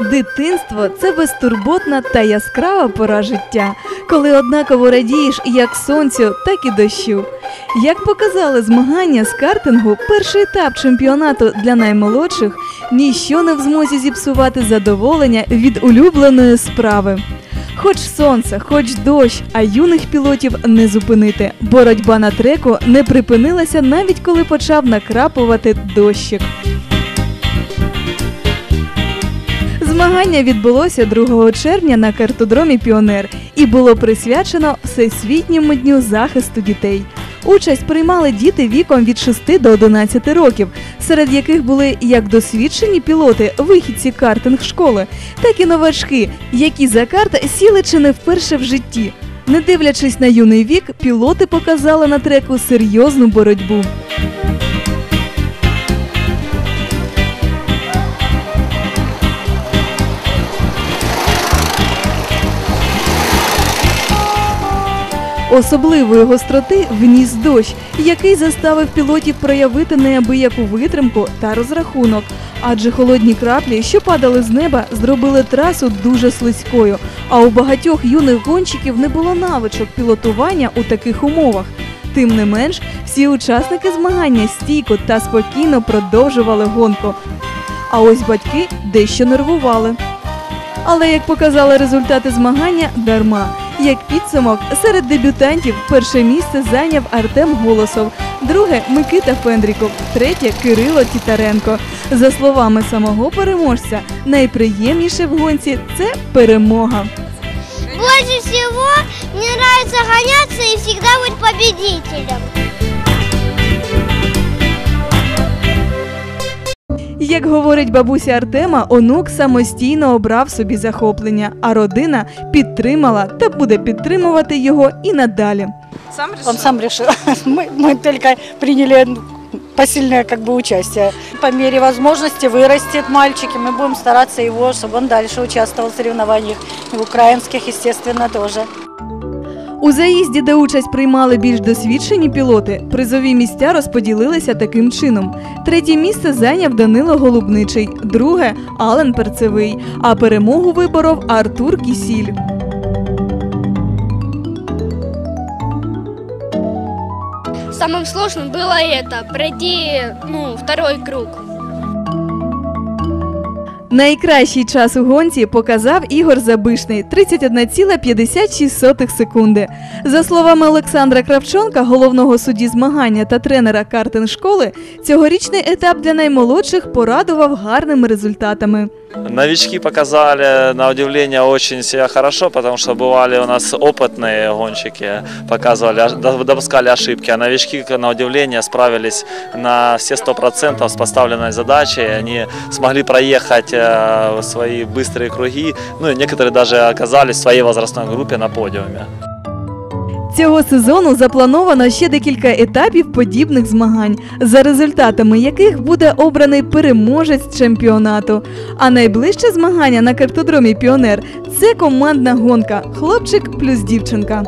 Дитинство це безтурботна та яскрава пора життя, коли однаково радієш як сонцю, так і дощу. Як показали змагання з картингу, перший етап чемпіонату для наймолодших ніщо не в змозі зіпсувати задоволення від улюбленої справи. Хоч сонце, хоч дощ, а юних пілотів не зупинити. Боротьба на треку не припинилася навіть коли почав накрапувати дощик. Змагання відбулося 2 червня на картодромі Піонер і було присвячено Всесвітньому дню захисту дітей. Участь приймали діти віком від 6 до 11 років, серед яких були як досвідчені пілоти, вихідці картинг школи, так і новачки, які за карт сіли чи не вперше в житті. Не дивлячись на юний вік, пілоти показали на треку серйозну боротьбу. Особливої гостроти вніс дощ, який заставив пілотів проявити неабияку витримку та розрахунок. Адже холодні краплі, що падали з неба, зробили трасу дуже слизькою. А у багатьох юних гонщиків не було навичок пілотування у таких умовах. Тим не менш, всі учасники змагання стійко та спокійно продовжували гонку. А ось батьки дещо нервували. Але як показали результати змагання, дарма. Як підсумок, серед дебютантів перше місце зайняв Артем Голосов, друге Микита Фендріков, третє Кирило Тітаренко. За словами самого переможця, найприємніше в гонці це перемога. Больше всего мне нравится гоняться и всегда быть победителем. Як говорить бабуся Артема, онук самостійно обрав собі захоплення, а родина підтримала та буде підтримувати його і надалі. Сам решил? Он сам решил. Мы, мы только приняли ну, посильное как бы участие. По мере возможности вырастет мальчик, и мы будем стараться его, чтобы он дальше участвовал в соревнованиях. И в украинских, естественно, тоже. У заїзді, де участь приймали більш досвідчені пілоти, призові місця розподілилися таким чином: третє місце зайняв Данило Голубничий, друге Ален Перцевий, а перемогу виборов Артур Кісіль. Самым сложным было это пройти ну, второй круг. Найкращий час у гонці показав Ігор Забишний 31,56 секунди. За словами Олександра Кравчонка, головного судді змагання та тренера картинг школи, цьогорічний етап для наймолодших порадував гарними результатами. Новички показали, на удивление, очень себя хорошо, потому что бывали у нас опытные гонщики, показывали, ош- да- допускали ошибки, а новички, на удивление, справились на все 100% с поставленной задачей, они смогли проехать э, свои быстрые круги, ну и некоторые даже оказались в своей возрастной группе на подиуме. Цього сезону заплановано ще декілька етапів подібних змагань, за результатами яких буде обраний переможець чемпіонату. А найближче змагання на картодромі Піонер це командна гонка хлопчик плюс дівчинка.